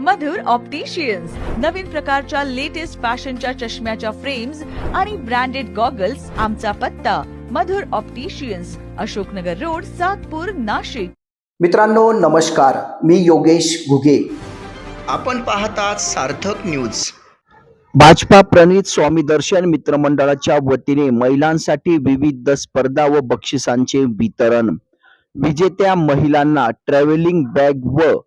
मधुर opticians नवीन प्रकारच्या latest फॅशनच्या चष्म्याच्या फ्रेम्स आणि ब्रँडेड गॉगल्स आमचा पत्ता. Madhur opticians Ashoknagar road Satpur Nashik. मित्रांनो नमस्कार. मी योगेश घुगे. आपण पाहतात सार्थक न्यूज भाजपा प्रणित स्वामी दर्शन मित्रमंडळाच्या वतीने महिलांसाठी विविध स्पर्धा व बक्षिसांचे वितरण. विजेत्या महिलांना ट्रॅव्हलिंग बॅग व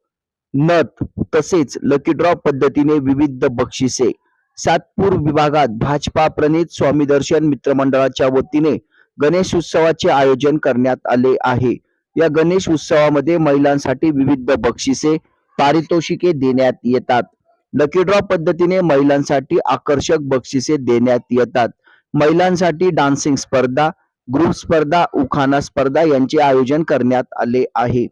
नथ तसेच लकी ड्रॉ पद्धतीने विविध बक्षिसे. सातपूर विभागात भाजपा प्रणित स्वामी दर्शन मित्रमंडळाच्या वतीने गणेश उत्सवाचे आयोजन करण्यात आले आहे. या गणेश उत्सवामध्ये महिलांसाठी विविध बक्षिसे पारितोषिके देण्यात येतात. लकी ड्रॉ पद्धतीने महिलांसाठी आकर्षक बक्षिसे देण्यात येतात. महिलांसाठी डान्सिंग स्पर्धा ग्रुप स्पर्धा उखाणा स्पर्धा यांचे आयोजन करण्यात आले आहे.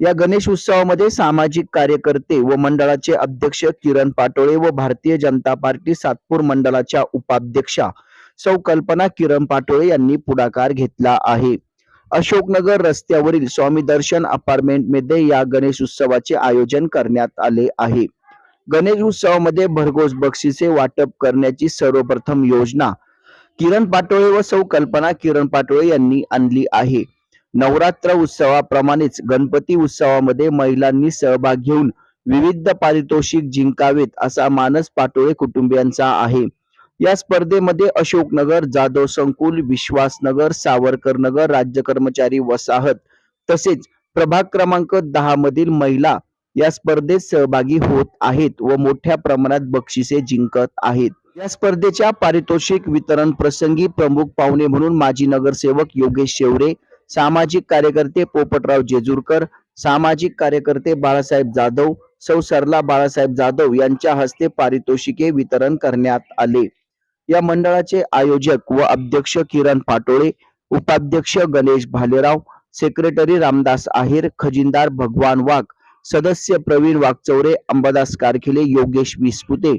या गणेश उत्सवामध्ये सामाजिक कार्यकर्ते व मंडळाचे अध्यक्ष किरण पाटोळे व भारतीय जनता पार्टी सातपूर मंडळाच्या उपाध्यक्षा सौ कल्पना किरण पाटोळे यांनी पुढाकार घेतला आहे. अशोकनगर रस्त्यावरील स्वामी दर्शन अपार्टमेंटमध्ये या गणेश उत्सवाचे आयोजन करण्यात आले आहे. गणेश उत्सवामध्ये भरघोस बक्षिसे वाटप करण्याची सर्वप्रथम योजना किरण पाटोळे व सौ कल्पना किरण पाटोळे यांनी आणली आहे. नवरात्र उत्सवाप्रमाणेच गणपती उत्सवामध्ये महिलांनी सहभाग घेऊन विविध पारितोषिक जिंकावेत असा मानस पाटोळे कुटुंबियांचा आहे. या स्पर्धेमध्ये अशोकनगर जाधव संकुल विश्वासनगर सावरकर नगर राज्य कर्मचारी वसाहत तसेच प्रभाग क्रमांक दहा मधील महिला या स्पर्धेत सहभागी होत आहेत व मोठ्या प्रमाणात बक्षिसे जिंकत आहेत. या स्पर्धेच्या पारितोषिक वितरण प्रसंगी प्रमुख पाहुणे म्हणून माजी नगरसेवक योगेश शेवरे सामाजिक कार्यकर्ते पोपटराव जेजूरकर सामाजिक कार्यकर्ते बाळासाहेब जाधव सौ सरला बाळासाहेब जाधव यांच्या हस्ते पारितोषिके वितरण करण्यात आले. या मंडळाचे आयोजक व अध्यक्ष किरण पाटोळे उपाध्यक्ष गणेश भालेराव सेक्रेटरी रामदास आहेर खजिनदार भगवान वाघ सदस्य प्रवीण वाघचौरे अंबादास कारखिले योगेश विस्पुते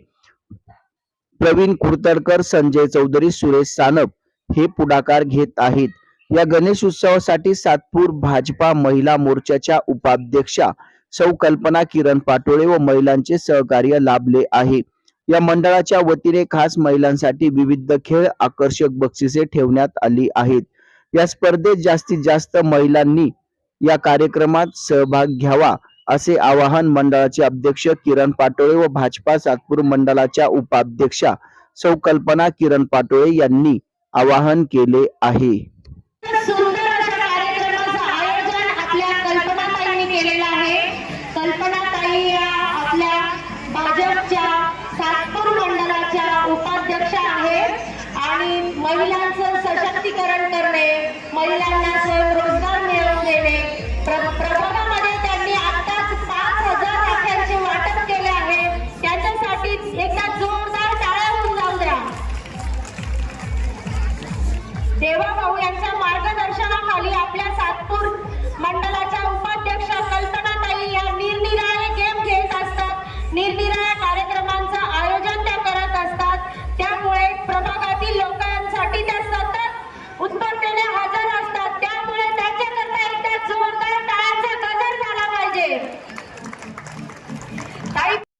प्रवीण कुर्तडकर संजय चौधरी सुरेश सानप हे पुढाकार घेत आहेत. या गणेश उत्सवासाठी सातपूर भाजपा महिला मोर्चाच्या उपाध्यक्षा सौ कल्पना किरण पाटोळे व महिलांचे सहकार्य लाभले आहे. या मंडळाच्या वतीने खास महिलांसाठी विविध खेळ आकर्षक बक्षिसे ठेवण्यात आली आहेत. या स्पर्धेत जास्तीत जास्त महिलांनी या कार्यक्रमात सहभाग घ्यावा असे आवाहन मंडळाचे अध्यक्ष किरण पाटोळे व भाजपा सातपूर मंडळाच्या उपाध्यक्षा सौ कल्पना किरण पाटोळे यांनी आवाहन केले आहे. सुंदर अशा कार्यक्रमाचं आयोजन आपल्या कल्पनाताईंनी केलेलं आहे. कल्पनाताई या आपल्या भाजपच्या सातपूर मंडळाच्या उपाध्यक्ष आहेत. आणि महिलांचं सशक्तीकरण करणे महिलांना